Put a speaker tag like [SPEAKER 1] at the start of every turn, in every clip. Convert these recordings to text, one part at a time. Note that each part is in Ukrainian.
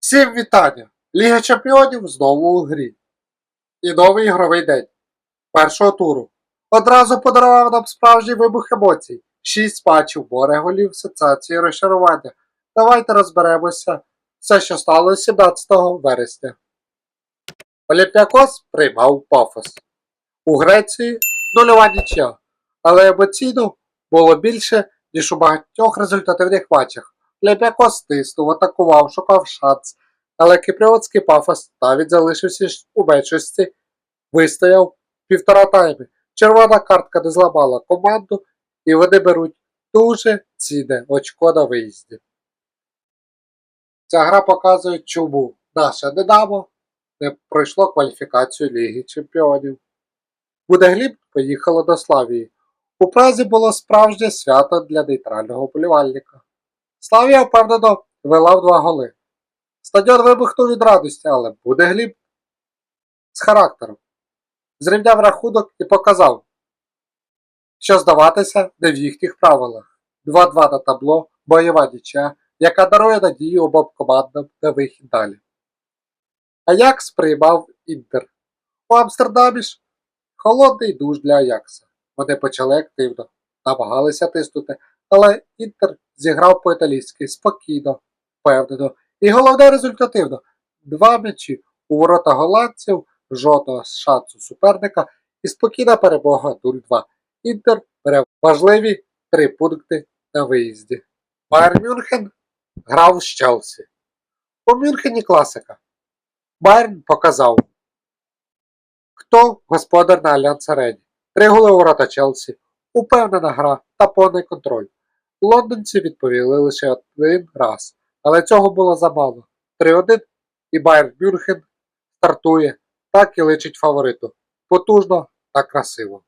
[SPEAKER 1] Всім вітання! Ліга Чемпіонів знову у грі. І новий ігровий день першого туру. Одразу подарував нам справжній вибух емоцій. Шість матчів, море голів, сенсації, розчарування. Давайте розберемося все, що сталося 17 вересня. Олімпіакос приймав пафос. У Греції нульова нічия, але емоційно було більше, ніж у багатьох результативних матчах. Олімпіакос стиснув, атакував, шукав шанс, але кіпріотський пафос навіть залишився у меншості, вистояв півтора тайми. Червона картка не зламала команду, і вони беруть дуже цінне очко на виїзді. Ця гра показує, чому наше Динамо не пройшло кваліфікацію Ліги Чемпіонів. Буде Гліб поїхало до Славії. У Празі було справжнє свято для нейтрального вболівальника. Славія впевнено вела в два голи. Стадіон вибухнув від радості, але буде Гліб з характером. Зрівняв рахунок і показав, що здаватися не в їхніх правилах. 2-2 на табло, бойова нічя, яка дарує надію обом командам на вихід далі. Аякс приймав Інтер. У Амстердамі ж холодний душ для Аякса. Вони почали активно, намагалися тиснути, але Інтер зіграв по-італійськи спокійно, впевнено і головне результативно. Два м'ячі у ворота голландців, жодного шансу суперника і спокійна перемога 0-2. Інтер бере важливі три пункти на виїзді. Байер Мюнхен грав з Челсі. У Мюнхені класика. Байерн показав, хто господар на Альянс Арені. Три голи ворота Челсі, упевнена гра та повний контроль. Лондонці відповіли лише один раз, але цього було замало. 3-1 і Байер Мюнхен стартує, так і личить фавориту. Потужно та красиво.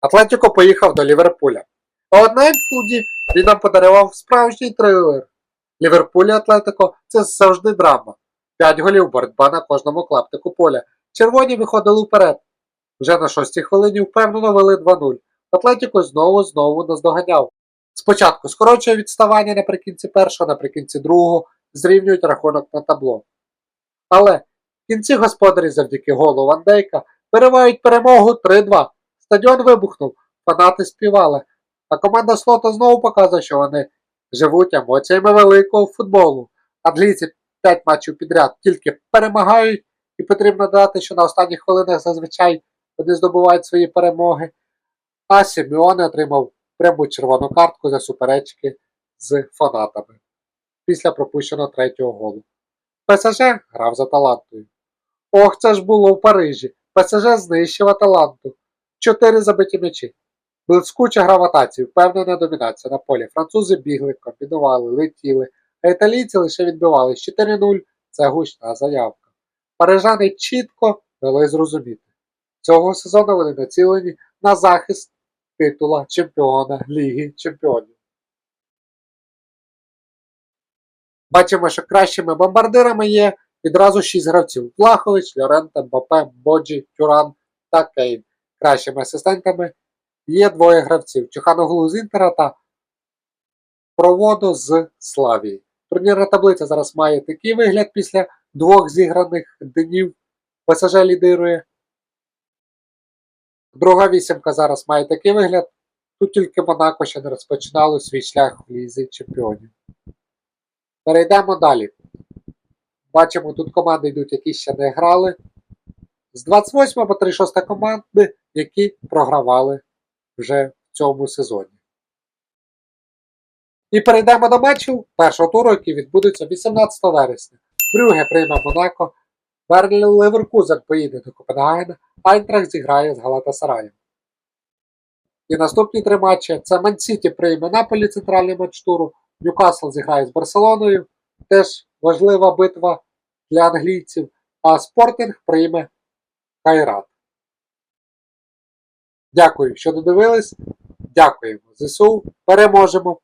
[SPEAKER 1] Атлетіко поїхав до Ліверпуля. А от на Енфілді він нам подарував справжній трилер. Ліверпуль Атлетико це завжди драма. П'ять голів боротьба на кожному клаптику поля. Червоні виходили вперед. Вже на шостій хвилині впевнено вели 2-0. Атлетіко знову-знову наздоганяв. Спочатку скорочує відставання наприкінці першого, наприкінці другого, зрівнюють рахунок на табло. Але в кінці господарі завдяки голу Ван Дейка виривають перемогу 3-2. Стадіон вибухнув, фанати співали, а команда Слота знову показує, що вони живуть емоціями великого футболу. Англійці 5 матчів підряд тільки перемагають, і потрібно додати, що на останніх хвилинах зазвичай вони здобувають свої перемоги. А Сімеоне отримав пряму червону картку за суперечки з фанатами після пропущеного третього голу. ПСЖ грав за Талантою. Ох, це ж було в Парижі. ПСЖ знищив Аталанту. Чотири забиті м'ячі. Блискуча гра в атаці, впевнена домінація на полі. Французи бігли, комбінували, летіли, а італійці лише відбивали 4-0 це гучна заявка. Парижани чітко дали зрозуміти. Цього сезону вони націлені на захист титула чемпіона Ліги Чемпіонів. Бачимо, що кращими бомбардирами є відразу 6 гравців: Плахович, Льоренте, Мбапе, Боджі, Тюран та Кейн. Кращими асистентами є двоє гравців: Чуханоглу з Інтера та Проводу з Славії. Турнірна таблиця зараз має такий вигляд після двох зіграних днів. ПСЖ лідирує. Друга вісімка зараз має такий вигляд. Тут тільки Монако ще не розпочинало свій шлях в лізі чемпіонів. Перейдемо далі. Бачимо, тут команди йдуть, які ще не грали. З 28 по 36 команди, які програвали вже в цьому сезоні. І перейдемо до матчів першого туру, який відбудеться 18 вересня. Брюге прийме Монако, Берлі Леверкузен поїде до Копенгагена, Айнтрах зіграє з Галатасараєм. І наступні три матчі це Ман-Сіті прийме Наполі центральний матч туру, Ньюкасл зіграє з Барселоною, теж важлива битва для англійців, а Спортинг прийме Кайрат. Дякую, що додивились. Дякуємо ЗСУ. Переможемо!